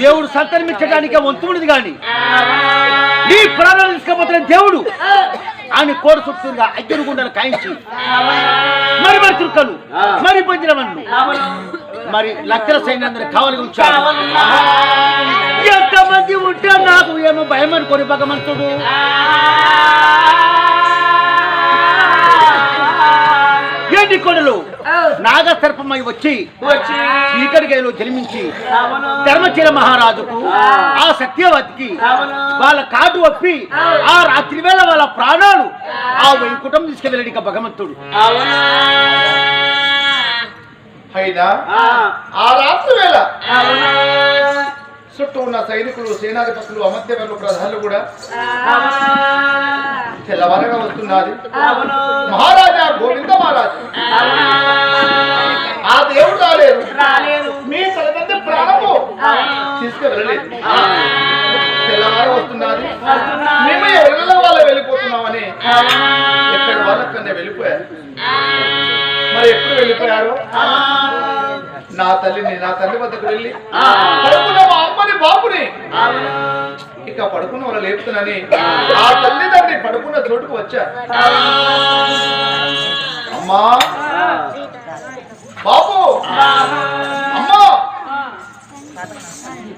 దేవుడు సంతరించడానికి వంతుడిది గాని. నీ ప్రాణాలు తీసుకపోతున్న దేవుడు. ఆయన కోడ చుట్టూరుగా అగ్గిరి గుండెలు కాయించి. మరి మరి తుర్కలు మరి పంజరమన్ను మరి లక్షల సైన్యాన్ని కావలి ఉంచాడు ఎంతమంది ఉంటే నాకు ఏమో భయం అనుకోని భగవంతుడు. ఏంటి కొడలు నాగ సర్పమై వచ్చి వచ్చి. చీకటిగైలో జన్మించి ధర్మచర మహారాజుకు ఆ. సత్యవతికి వాళ్ళ కాటు ఒప్పి ఆ. రాత్రి వేళ వాళ్ళ ప్రాణాలు ఆ. వైకుంఠం తీసుకెళ్ళాడు ఇక భగవంతుడు. ఆ, రాత్రి వేళ? చుట్టూ ఉన్న సైనికులు సేనాధిపతులు అమధ్యవర్లు ప్రధానులు కూడా తెల్లవారగా వస్తున్నది మహారాజా గోవింద మహారాజు. ఆ. దేవుడు రాలేదు. మీ తలదండ్రి ప్రాణము. తీసుకువెళ్ళలేదు తెల్లవారు వస్తున్నది మేము ఎవరిలో వాళ్ళు వెళ్ళిపోతున్నామని. ఎక్కడి వాళ్ళకన్నా వెళ్ళిపోయారు. మరి ఎప్పుడు వెళ్ళిపోయారు? నా తల్లిని నా తల్లి వద్దకు వెళ్ళి. పడుకున్న మా అమ్మని బాబుని. ఇక పడుకున్న వాళ్ళు లేపుతున్నాని. ఆ. తల్లిదండ్రి పడుకున్న చోటుకు వచ్చా. అమ్మా. బాబు. అమ్మా.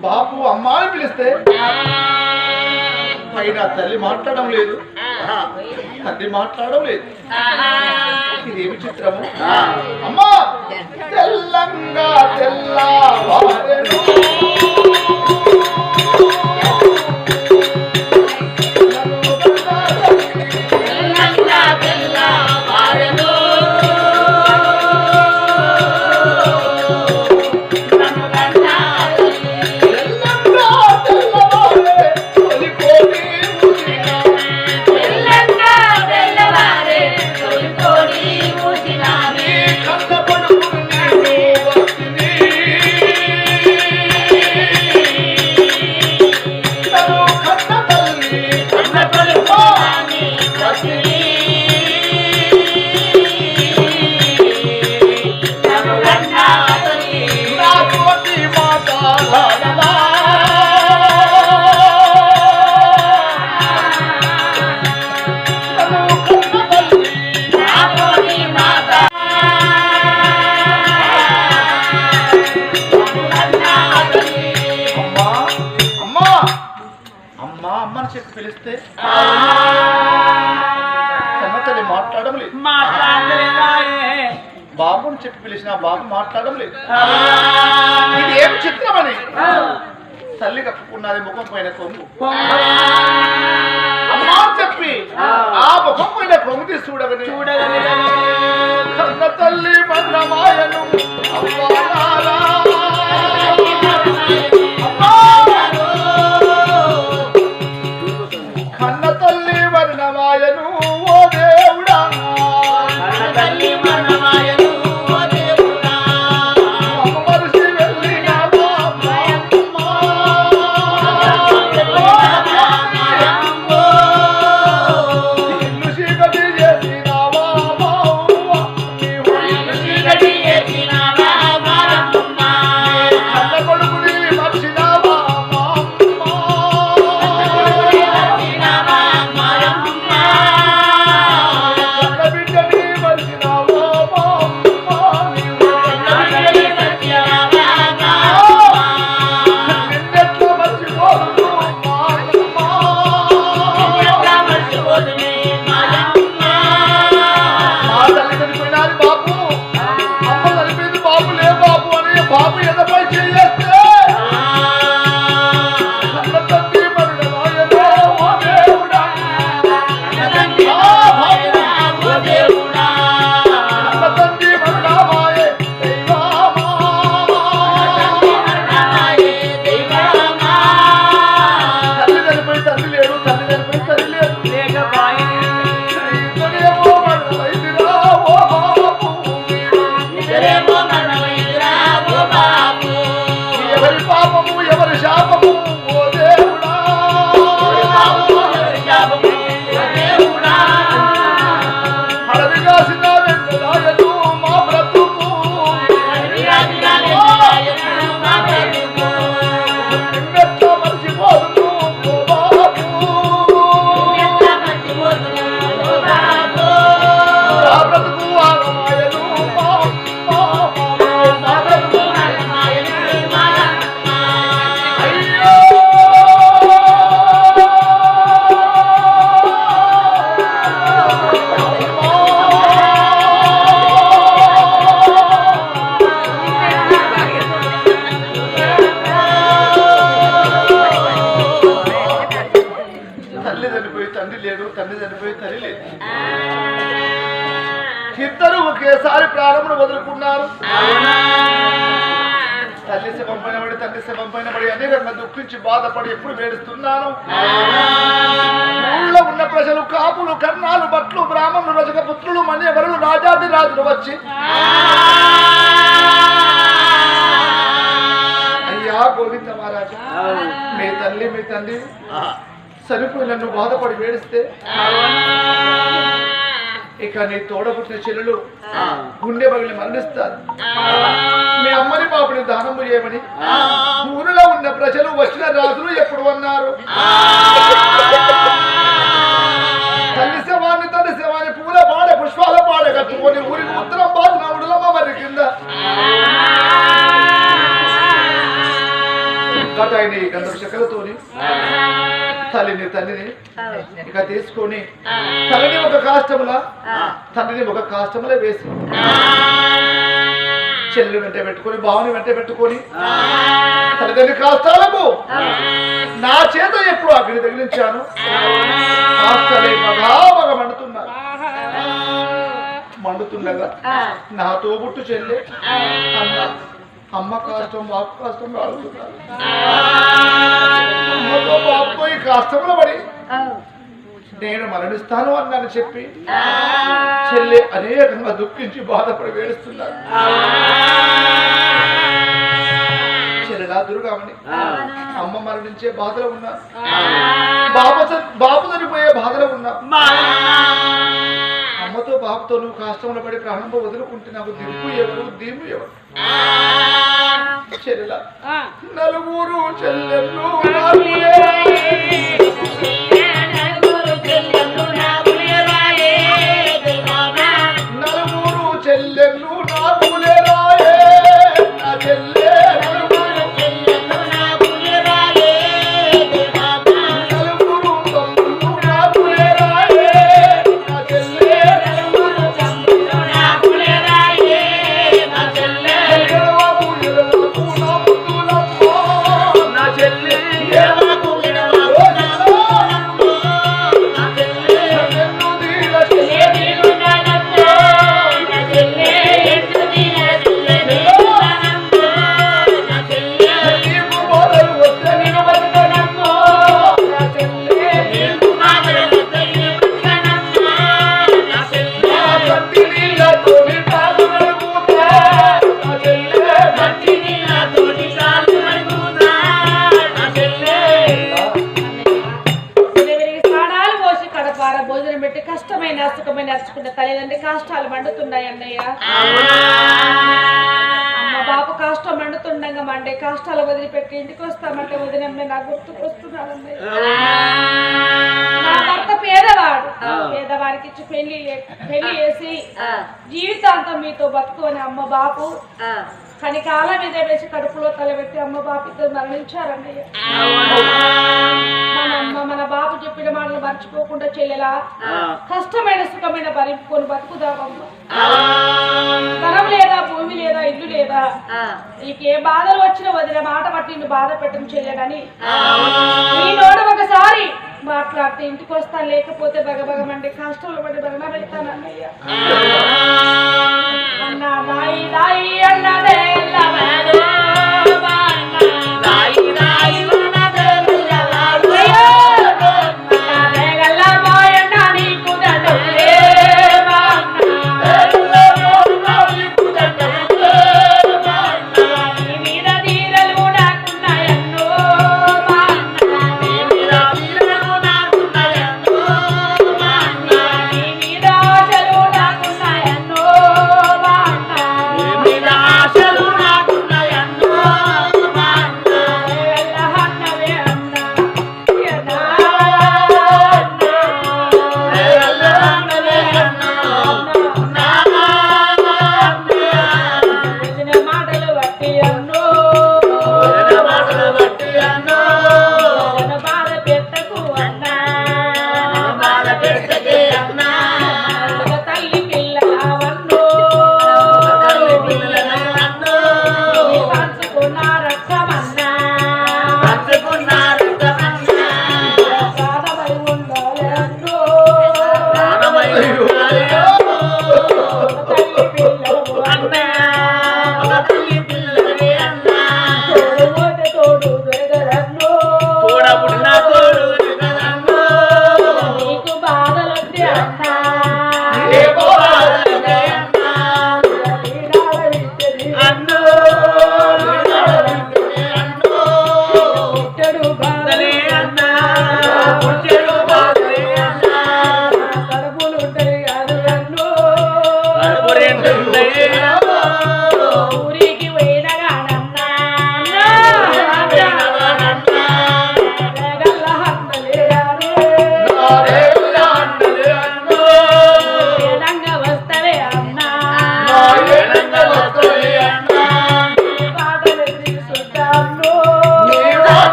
బాబు అమ్మా అని పిలిస్తే పైన తల్లి మాట్లాడడం లేదు. తండ్రి మాట్లాడడం లేదు. ఇదేమి చిత్రము? అమ్మా! తెల్లంగా తెల్లవారెను. బాబు మాట్లాడడం లేదు. ఇది ఏం చిత్రమని తల్లి కప్పుకున్నది ముఖం పైన కొంగు అమ్మా చెప్పి ఆ. ముఖం పైన కొంగు తీసి చూడగని చూడగలిగే వదులుకున్నారు తల్లి శవం పైన పడి తండ్రి శవం పైన పడి అనేకంగా దుఃఖించి బాధపడి ఎప్పుడు వేడుస్తున్నాను. ఊళ్ళో ఉన్న ప్రజలు కాపులు కర్ణాలు భట్లు బ్రాహ్మణులు రజక పుత్రులు మన్యవరులు రాజాది రాజులు వచ్చి అయ్యా గోవింద మహారాజు మీ తల్లి మీ తండ్రి చనిపోయి నన్ను బాధపడి వేడిస్తే ఇక నీ తోడబుట్టిన చెల్లెలు గుండె పగిలి మరణిస్తారు మీ అమ్మని పాపని దానం చేయమని. ఊరిలో ఉన్న ప్రజలు వచ్చిన రాజులు ఎప్పుడు అన్నారు తల్లి శవాన్ని తల్లి శవాన్ని పూల పాడ పుష్పాల పాడ కట్టుకొని ఊరికి ఉత్తరం బాధన ఉడలమ్మ మరి కింద. కటాయిని గంధపు చెక్కలతోని తల్లిని తండ్రిని ఇక తీసుకొని తల్లిని ఒక కాష్టముల? తండ్రిని ఒక కాష్టముల వేసి చెల్లి వెంట పెట్టుకొని బావుని వెంట పెట్టుకొని తల్లిదండ్రి కాష్టాలకు నా చేత ఎప్పుడు అగ్ని తగిలించాను. కాస్తలే మండుతున్నారు మండుతుండగా నా తోబుట్టు చెల్లి. అన్న అమ్మ కష్టం బాపు కష్టం ఆడుతున్నారు అమ్మతో బాబుతో ఈ కష్టంలో పడి నేను మరణిస్తాను అన్నాను చెప్పి చెల్లి అనేకంగా దుఃఖించి బాధపడి చెల్లెలా దుర్గామని అమ్మ మరణించే బాధలో ఉన్నారు బాబు బాబు చనిపోయే బాధలో ఉన్నా. అమ్మతో బాబుతో నువ్వు కష్టంలో పడి ప్రాణంలో వదులుకుంటే నాకు దిక్కు ఎవరు? దీము ఎవరు? చెల్లెల? నలుగురు చెల్లెళ్ళు పేదవారికి ఇచ్చి పెళ్ళి పెళ్ళి చేసి జీవితాంతం మీతో బతుకుని అమ్మ బాపు కానీ కాలం మీద వేసి కడుపులో తలబెట్టి అమ్మ బాపు ఇద్దరు మరణించారన్నయ్య. మన అమ్మ మన బాబు చెప్పిన మాటలు మర్చిపోకుండా చెల్లెలా? కష్టమైన సుఖమైన భరింపుకొని బతుకుదామమ్మ ధనం లేదా భూమి లేదా ఇల్లు లేదా? నీకు ఏ బాధలు వచ్చినా వదిన మాట పట్టి నిన్ను బాధ పెట్టడం చెల్లెడని నీ నోడు ఒకసారి మాట్లాడితే ఇంటికి వస్తాను లేకపోతే బగబగమంటే కష్టంలో పడి అన్నయ్య అన్న దాయి దాయి అన్నదే తల్లి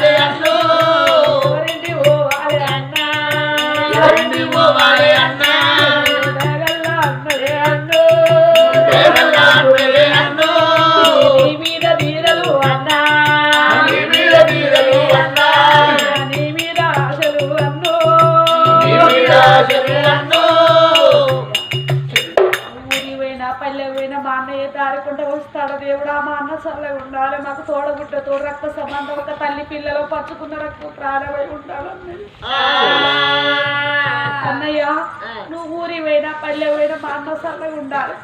de గుడ్డతో రక్త సంబంధం ఒక తల్లి పిల్లలు పంచుకున్న రక్తం ప్రాణమై ఉండాలన్నది. అన్నయ్య పూరి పోయినా పల్లె పోయినా మా అన్న సల్లగా ఉండాలి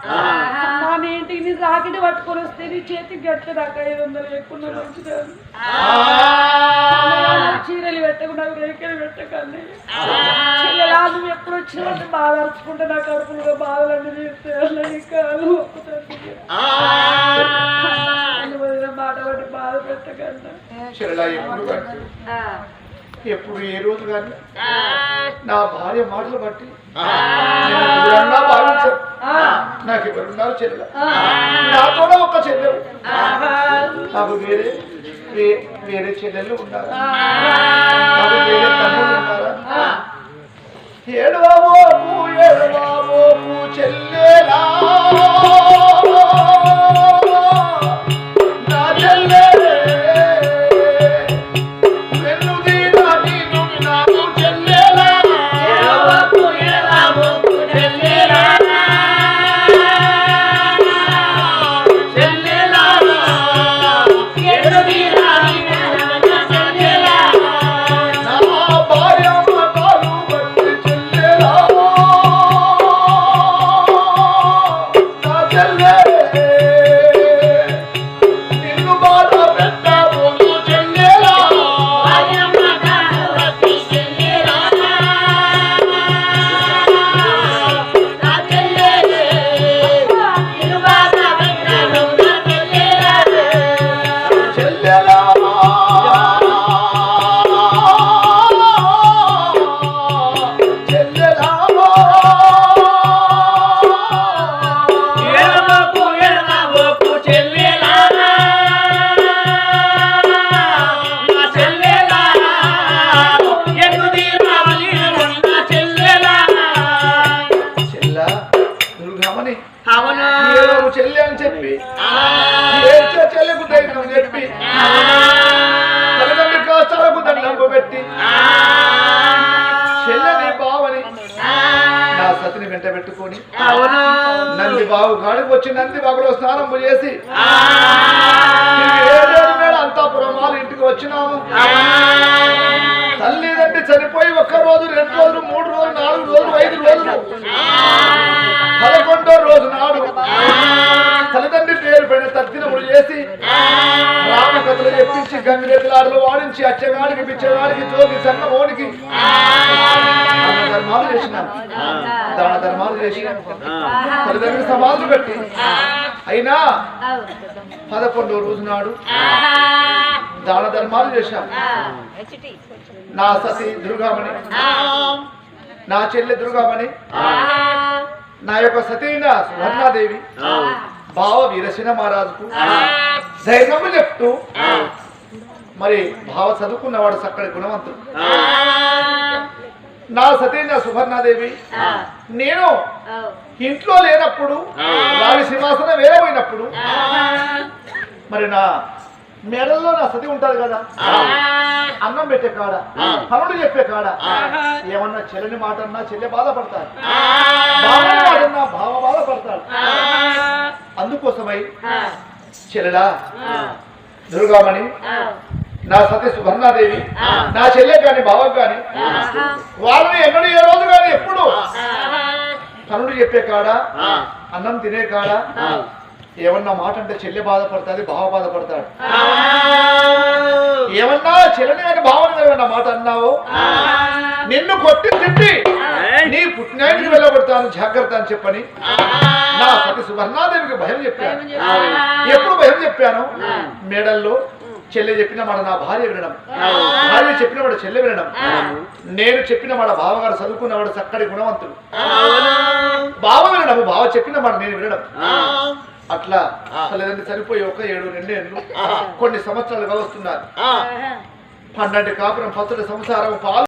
నా నేటి నీ రాకిడి పట్టుకొని వస్తే నీ చేతికి గట్టు నాకు ఐదు వందలు ఎక్కువ చీరలు పెట్టకుండా రేఖలు పెట్టకండి. చీరలా ఎప్పుడు వచ్చినట్టు బాధ అరుచుకుంటే నాకు అరుపులుగా బాధలన్నీ తీర్చేయాలని ఇంకా ఒప్పుతుంది మాట పడి బాధ పెట్టకండి. ఎప్పుడు ఏ రోజు కానీ నా భార్య మాటలు బట్టి. నాకు ఎవరున్నారు చెల్లె నాతోనే ఒక్క చెల్లె నాకు వేరే వేరే చెల్లెళ్ళు ఉన్నారు వేరే ఉన్నారా ఏడు బాబు ఏడు బాబు చెల్లెలా? పైన చేసి రామకథలు చెప్పించి గంగిరెద్దులాడలు వాడించి అచ్చగాడికి బిచ్చగాడికి తోగి సన్న ఓడికి ధర్మాలు చేసినాం దాన ధర్మాలు చేసినాను తల్లిదండ్రులు సమాధులు కట్టి అయినా పదకొండో రోజు నాడు దాన ధర్మాలు చేశాం నా సతి దుర్గామణి నా చెల్లె దుర్గామణి నా యొక్క సతీన సువర్ణాదేవి బావ వీరసేన మహారాజుకు ధైర్యము చెప్తూ మరి భావ చదువుకున్నవాడు చక్కటి గుణవంతుడు. నా సతీన సువర్ణాదేవి నేను ఇంట్లో లేనప్పుడు వారి సింహాసనం వేరపోయినప్పుడు మరి నా మెడల్లో నా సతి ఉంటది కదా? అన్నం పెట్టే కాడ పనులు చెప్పే కాడ ఏమన్నా చెల్లని మాట అన్నా చెల్లె బాధపడతాడు. బావని మాట అన్నా బావ బాధపడతాడు. అందుకోసమై చెల్లెలా దుర్గామణి నా సతి సువర్ణాదేవి నా చెల్లె కాని బావకు కాని వాళ్ళని ఎన్నడూ ఏ రోజు కాని ఎప్పుడు. పనులు చెప్పే కాడ అన్నం తినే కాడ ఏమన్నా మాట అంటే చెల్లె బాధపడుతుంది బావ బాధపడతాడు. ఏమన్నా చెల్లని కానీ భావన ఏమన్నా మాట అన్నావు నిన్ను కొట్టి తిట్టి నీ పుట్టినాయనికి వెళ్ళగొడతాను జాగ్రత్త అని చెప్పని నా సతి సువర్ణాదేవికి భయం చెప్పాను. ఎప్పుడు భయం చెప్పాను? మేడల్లో చెల్లె చెప్పిన మాట నా భార్య వినడం. భార్య చెప్పిన మాట చెల్లె వినడం. నేను చెప్పిన మాట బావగారు చదువుకున్నవాడు చక్కటి గుణవంతుడు. బావ వినడం బావ చెప్పిన మాట నేను వినడం. అట్లా తల్లిదండ్రులు చనిపోయి ఒక ఏడు రెండేళ్ళు కొన్ని సంవత్సరాలుగా వస్తున్నారు. పన్నెండు కాపురం పచ్చడి సంసారం పాలు